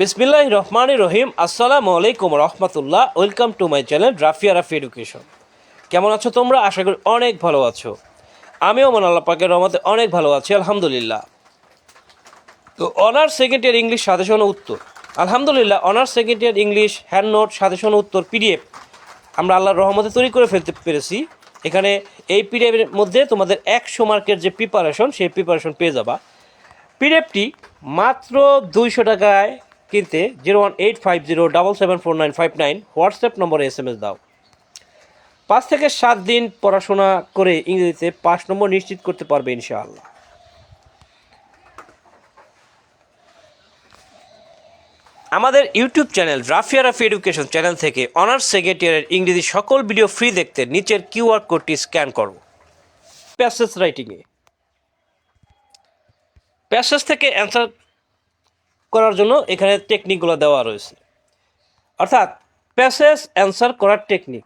বিসমিল্লাহ রহমান রহিম। আসসালামু আলাইকুম রহমতুল্লাহ। Welcome to my channel Rafiya Rafi education. কেমন আছো তোমরা? আশা করি অনেক ভালো আছো। আমিও মন আল্লাহ পাকের রহমতে অনেক ভালো আছি, আলহামদুলিল্লাহ। তো honours second year English suggestion উত্তর। আলহামদুলিল্লাহ, honours second year English, hand note suggestion উত্তর, পিডিএফ আমরা আল্লাহর রহমতে তৈরি করে ফেলতে পেরেছি। এখানে এই পিডিএফের মধ্যে তোমাদের একশো মার্কের যে প্রিপারেশন সেই প্রিপারেশন পেয়ে যাবা। পিডিএফটি মাত্র দুইশো টাকায় কিনতে zero one eight five zero double seven four nine five nine WhatsApp নম্বরে এস এম এস দাও। পাঁচ থেকে সাত দিন পড়াশোনা করে ইংরেজিতে পাঁচ নম্বর নিশ্চিত করতে পারবে ইনশাআল্লাহ। আমাদের YouTube channel Rafiya Rafi education channel থেকে অনার্স সেকেন্ড ইয়ারের ইংরেজি সকল ভিডিও ফ্রি দেখতে নিচের কিউআর কোডটি স্ক্যান করো। প্যাসেজ রাইটিংয়ে প্যাসেজ থেকে অ্যান্সার করার জন্য এখানে টেকনিকগুলো দেওয়া রয়েছে। অর্থাৎ প্যাসেজ অ্যান্সার করার টেকনিক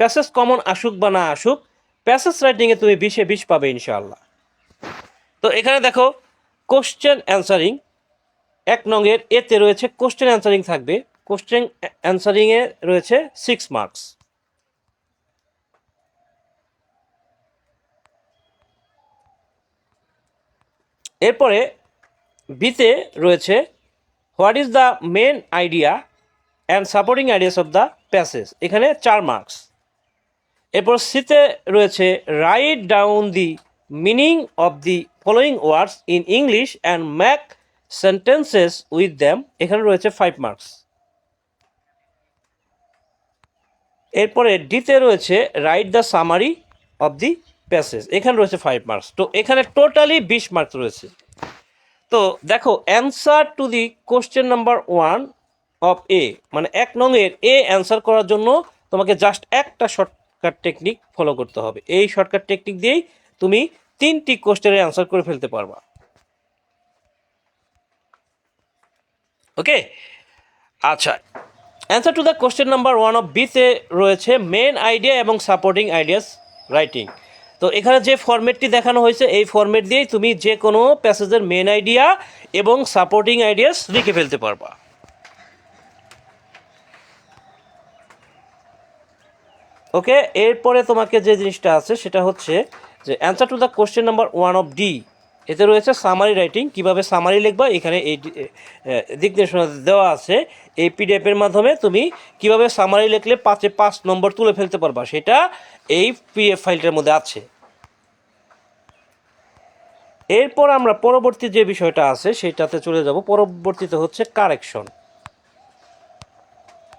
প্যাসেজ কমন আসুক বা না আসুক প্যাসেজ রাইটিংয়ে তুমি বিশে বিশ পাবে ইনশাআল্লাহ। তো এখানে দেখো কোশ্চেন অ্যান্সারিং এক নংয়ের এতে রয়েছে কোশ্চেন অ্যান্সারিং থাকবে। কোশ্চেন অ্যান্সারিংয়ে রয়েছে সিক্স মার্কস এরপরে বিতে রয়েছে what is the main idea and supporting ideas of the passage এখানে চার মার্কস এরপর সিতে রয়েছে write down the meaning of the following words in English and make sentences with them এখানে রয়েছে ফাইভ মার্কস এরপরে ডিতে রয়েছে write the summary of the passage এখানে রয়েছে ফাইভ মার্কস তো এখানে টোটালি বিশ মার্কস রয়েছে। তো দেখো answer to the question number one of A মানে এক নংয়ের এ অ্যান্সার করার জন্য তোমাকে জাস্ট একটা শর্টকাট টেকনিক ফলো করতে হবে। এই শর্টকাট টেকনিক দিয়েই তুমি তিনটি কোশ্চেনের অ্যান্সার করে ফেলতে পারবা। ওকে আচ্ছা answer to the question number one of বিতে রয়েছে মেন আইডিয়া এবং সাপোর্টিং আইডিয়াস রাইটিং তো এখানে যে ফরম্যাটটি দেখানো হয়েছে, এই ফরম্যাট দিয়েই তুমি যে কোনো প্যাসেজের মেন আইডিয়া এবং সাপোর্টিং আইডিয়াস লিখে ফেলতে পারবা। ওকে এরপরে তোমাকে যে জিনিসটা আছে, সেটা হচ্ছে যে answer to the question number one of D এতে রয়েছে সামারি রাইটিং কীভাবে সামারি লিখবা, এখানে এই দিক নির্দেশনা দেওয়া আছে। এই পিডিএফের মাধ্যমে তুমি কীভাবে সামারি লিখলে পাঁচে পাঁচ নম্বর তুলে ফেলতে পারবা, সেটা এই পিএফ ফাইলটার মধ্যে আছে। এরপর আমরা পরবর্তী যে বিষয়টা আছে সেটাতে চলে যাব। পরবর্তীতে হচ্ছে কারেকশন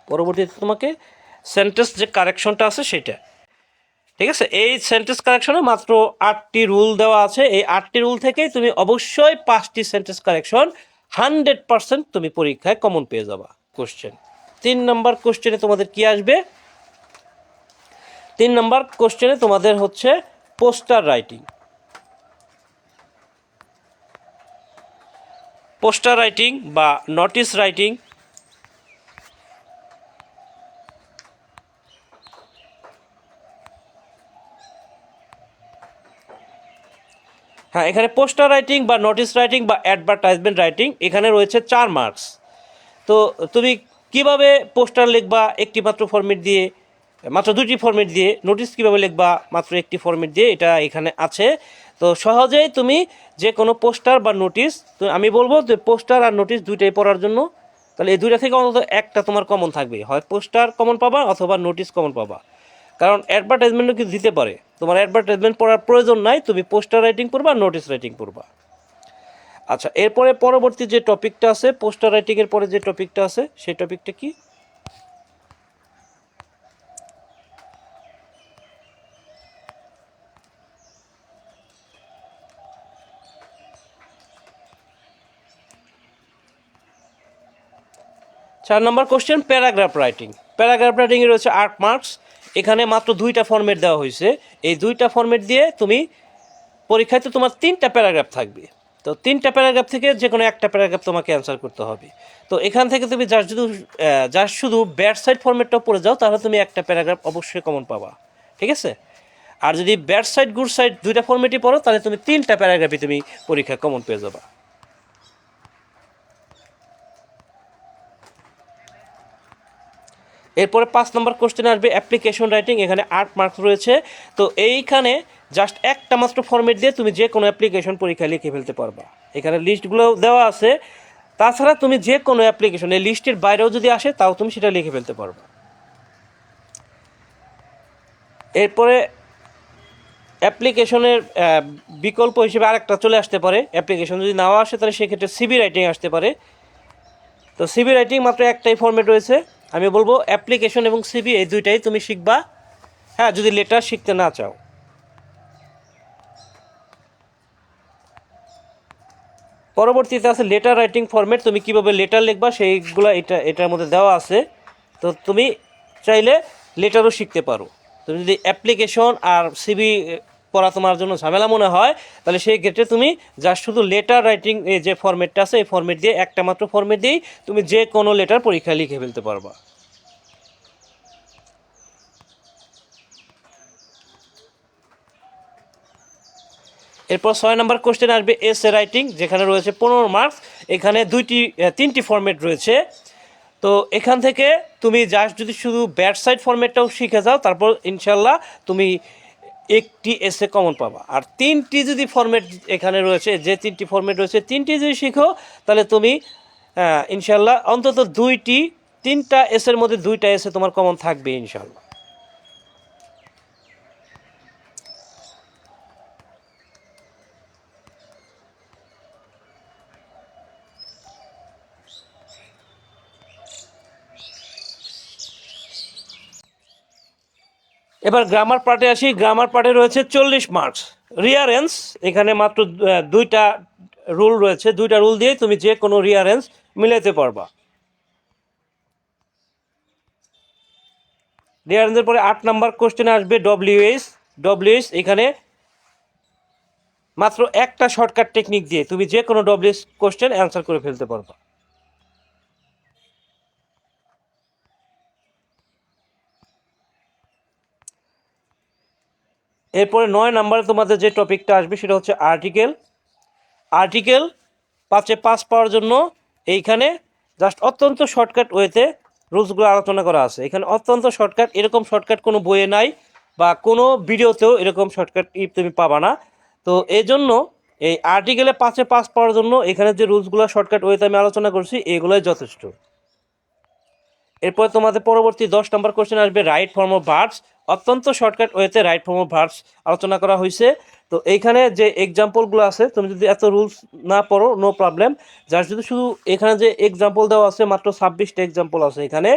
পরবর্তীতে তোমাকে সেন্টেন্স যে কারেকশনটা আছে সেটা ঠিক আছে? এই সেন্টেন্স কারেকশনে মাত্র আটটি রুল দেওয়া আছে। এই আটটি রুল থেকেই তুমি অবশ্যই পাঁচটি সেন্টেন্স কারেকশন হান্ড্রেড পার্সেন্ট তুমি পরীক্ষায় কমন পেয়ে যাবা। কোশ্চেন তিন নম্বর কোশ্চেনে তোমাদের কি আসবে? তিন নম্বর কোশ্চেনে তোমাদের হচ্ছে পোস্টার রাইটিং পোস্টার রাইটিং বা নোটিশ রাইটিং। হ্যাঁ এখানে পোস্টার রাইটিং বা নোটিশ রাইটিং বা অ্যাডভার্টাইজমেন্ট রাইটিং, এখানে রয়েছে চার মার্কস। তো তুমি কীভাবে পোস্টার লিখবা, একটি মাত্র ফরম্যাট দিয়ে, মাত্র দুটি ফরম্যাট দিয়ে, নোটিশ কীভাবে লিখবা, মাত্র একটি ফরম্যাট দিয়ে, এটা এখানে আছে। তো সহজেই তুমি যে কোনো পোস্টার বা নোটিশ আমি বলব যে পোস্টার আর নোটিশ দুইটাই পড়ার জন্য। তাহলে এই দুইটা থেকে অন্তত একটা তোমার কমন থাকবে। হয় পোস্টার কমন পাবা অথবা নোটিশ কমন পাবা। কারণ অ্যাডভার্টাইজমেন্টও কিছু দিতে পারে। তোমার অ্যাডভার্টাইজমেন্ট পড়ার প্রয়োজন নাই, তুমি পোস্টার রাইটিং করবা নোটিশ রাইটিং করবা আচ্ছা এরপরে পরবর্তী যে টপিকটা আছে, পোস্টার রাইটিংয়ের পরে যে টপিকটা আছে, সেই টপিকটা কি? চার নম্বর কোশ্চেন প্যারাগ্রাফ রাইটিং প্যারাগ্রাফ রাইটিংয়ে রয়েছে আট মার্কস এখানে মাত্র দুইটা ফর্মেট দেওয়া হয়েছে। এই দুইটা ফর্মেট দিয়ে তুমি পরীক্ষায় তো তোমার তিনটা প্যারাগ্রাফ থাকবে। তো তিনটা প্যারাগ্রাফ থেকে যে কোনো একটা প্যারাগ্রাফ তোমাকে অ্যান্সার করতে হবে। তো এখান থেকে তুমি যার শুধু যার শুধু ব্যাড সাইড ফর্মেটটাও পড়ে যাও, তাহলে তুমি একটা প্যারাগ্রাফ অবশ্যই কমন পাবা। ঠিক আছে? আর যদি ব্যাড সাইড গুড সাইড দুইটা ফর্মেটই পড়ো, তাহলে তুমি তিনটা প্যারাগ্রাফই তুমি পরীক্ষা কমন পেয়ে যাবা। এরপরে পাঁচ নম্বর কোশ্চেন আসবে অ্যাপ্লিকেশন রাইটিং এখানে আট মার্কস রয়েছে। তো এইখানে জাস্ট একটা মাত্র ফর্মেট দিয়ে তুমি যে কোনো অ্যাপ্লিকেশন পরীক্ষা লিখে ফেলতে পারবা। এখানে লিস্টগুলো দেওয়া আছে। তাছাড়া তুমি যে কোনো অ্যাপ্লিকেশন এই লিস্টের বাইরেও যদি আসে, তাও তুমি সেটা লিখে ফেলতে পারবা। এরপরে অ্যাপ্লিকেশনের বিকল্প হিসেবে আরেকটা চলে আসতে পারে। অ্যাপ্লিকেশন যদি নাও আসে, তাহলে সেক্ষেত্রে সিবি রাইটিং আসতে পারে। তো সিবি রাইটিং মাত্র একটাই ফর্মেট রয়েছে। আমি বলব অ্যাপ্লিকেশন এবং সিবি এই দুইটাই তুমি শিখবা। হ্যাঁ যদি লেটার শিখতে না চাও। পরবর্তীতে আছে লেটার রাইটিং ফরম্যাট তুমি কীভাবে লেটার লিখবা সেইগুলো এটা এটার মধ্যে দেওয়া আছে। তো তুমি চাইলে লেটারও শিখতে পারো। তুমি যদি অ্যাপ্লিকেশন আর সিবি পড়া তোমার জন্য ঝামেলা মনে হয়, তাহলে সেই ক্ষেত্রে তুমি যা শুধু লেটার রাইটিং এই যে ফরম্যাটটা আছে, এই ফরম্যাট দিয়ে একটা মাত্র ফরম্যাট দিয়েই তুমি যে কোনো লেটার পরীক্ষায় লিখে ফেলতে পারবা। এরপর ছয় নম্বর কোশ্চেন আসবে এস এ রাইটিং যেখানে রয়েছে পনেরো মার্কস এখানে দুইটি তিনটি ফরম্যাট রয়েছে। তো এখান থেকে তুমি জাস্ট যদি শুধু ব্যাট সাইড ফরম্যাটটাও শিখে যাও, তারপর ইনশাল্লাহ তুমি একটি এসে কমন পাবা। আর তিনটি যদি ফরম্যাট এখানে রয়েছে, যে তিনটি ফরম্যাট রয়েছে, তিনটি যদি শিখো, তাহলে তুমি ইনশাল্লাহ অন্তত দুইটি, তিনটা এসের মধ্যে দুইটা এসে তোমার কমন থাকবে ইনশাল্লাহ এবার গ্রামার পার্টে আসি। গ্রামার পার্টে রয়েছে চল্লিশ মার্কস রিয়ারেন্স এখানে মাত্র দুইটা রুল রয়েছে। দুইটা রুল দিয়ে তুমি যে কোনো রিয়ারেন্স মিলাইতে পারবা। রিয়ারেন্সের পরে আট নাম্বার কোশ্চেন আসবে ডব্লিউএস ডব্লিউএস এখানে মাত্র একটা শর্টকাট টেকনিক দিয়ে তুমি যে কোনো ডব্লিউএস কোশ্চেন অ্যান্সার করে ফেলতে পারবা। এরপরে নয় নাম্বারে তোমাদের যে টপিকটা আসবে সেটা হচ্ছে আর্টিকেল আর্টিকেল পাঁচে পাস পাওয়ার জন্য এইখানে জাস্ট অত্যন্ত শর্টকাট ওয়েতে রুলসগুলো আলোচনা করা আছে। এখানে অত্যন্ত শর্টকাট এরকম শর্টকাট কোনো বইয়ে নাই বা কোনো ভিডিওতেও এরকম শর্টকাট তুমি পাবা না। তো এই জন্য এই আর্টিকেলে পাঁচে পাস পাওয়ার জন্য এখানে যে রুলসগুলো শর্টকাট ওয়েতে আমি আলোচনা করছি, এগুলোই যথেষ্ট। এরপর তোমাদের পরবর্তী দশ নম্বর কোশ্চেন আসবে রাইট ফর্ম অফ ভার্বস অত্যন্ত শর্টকাট ওয়েতে রাইট ফর্ম অফ ভার্বস আলোচনা করা হয়েছে তো এইখানে যে এক্সাম্পলগুলো আছে, তুমি যদি এত রুলস না পড়ো নো প্রবলেম যার যদি শুধু এখানে যে এক্সাম্পল দেওয়া আছে, মাত্র ছাব্বিশটা এক্সাম্পল আছে এখানে।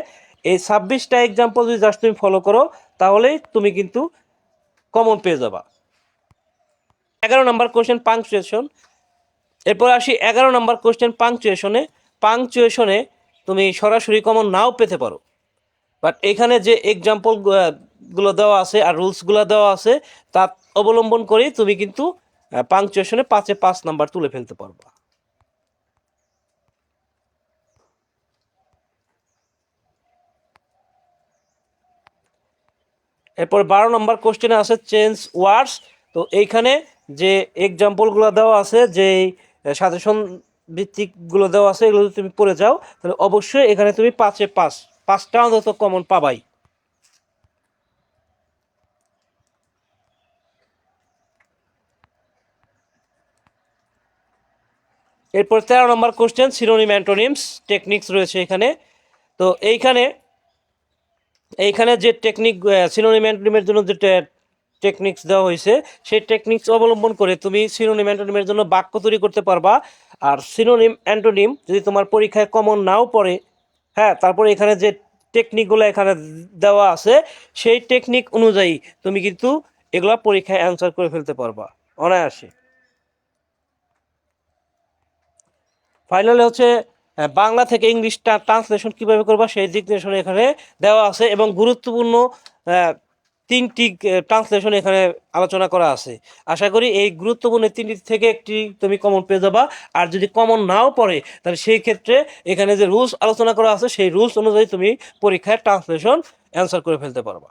এই ছাব্বিশটা এক্সাম্পল যদি জাস্ট তুমি ফলো করো, তাহলেই তুমি কিন্তু কমন পেয়ে যাবা। এগারো নম্বর কোয়েশ্চেন পাংচুয়েশন এরপর আসি এগারো নম্বর কোয়েশ্চেন পাংচুয়েশনে পাংচুয়েশনে তুমি সরাসরি কমন নাও পেতে পারো। বাট এখানে যে এক্সাম্পল গুলো দেওয়া আছে আর রুলসগুলো দেওয়া আছে, তা অবলম্বন করেই তুমি কিন্তু পাংচুয়েশনে পাঁচে পাঁচ নাম্বার তুলে ফেলতে পারবা। এরপর বারো নম্বর কোশ্চেনে আছে চেঞ্জ ওয়ার্ডস তো এইখানে যে এক্সাম্পলগুলো দেওয়া আছে, যে সাজেশন ভিত্তিকগুলো দেওয়া আছে, এগুলো তুমি পড়ে যাও, তাহলে অবশ্যই এখানে তুমি পাঁচে পাঁচ, পাঁচটা অন্তত কমন পাবাই। এরপর তেরো নম্বর কোশ্চেন সিনোনিম অ্যান্টোনিমস টেকনিক্স রয়েছে এখানে। তো এইখানে এইখানে যে টেকনিক সিনোনিম অ্যান্টোনিমের জন্য যে টেকনিক্স দেওয়া হয়েছে, সেই টেকনিক্স অবলম্বন করে তুমি সিনোনিম অ্যান্টোনিমের জন্য বাক্য তৈরি করতে পারবা। আর সিনোনিম অ্যান্টোনিম যদি তোমার পরীক্ষায় কমন নাও পড়ে হ্যাঁ তারপরে এখানে যে টেকনিকগুলো এখানে দেওয়া আছে, সেই টেকনিক অনুযায়ী তুমি কিন্তু এগুলা পরীক্ষায় অ্যান্সার করে ফেলতে পারবা। অনায়াসে। ফাইনালে হচ্ছে বাংলা থেকে ইংলিশ ট্রান্সলেশন কীভাবে করবা সেই দিক নির্দেশনা এখানে দেওয়া আছে এবং গুরুত্বপূর্ণ তিনটি ট্রান্সলেশন এখানে আলোচনা করা আছে। আশা করি এই গুরুত্বপূর্ণ তিনটি থেকে একটি তুমি কমন পেয়ে যাবা। আর যদি কমন নাও পড়ে, তাহলে সেই ক্ষেত্রে এখানে যে রুলস আলোচনা করা আছে, সেই রুলস অনুযায়ী তুমি পরীক্ষায় ট্রান্সলেশন অ্যান্সার করে ফেলতে পারবা।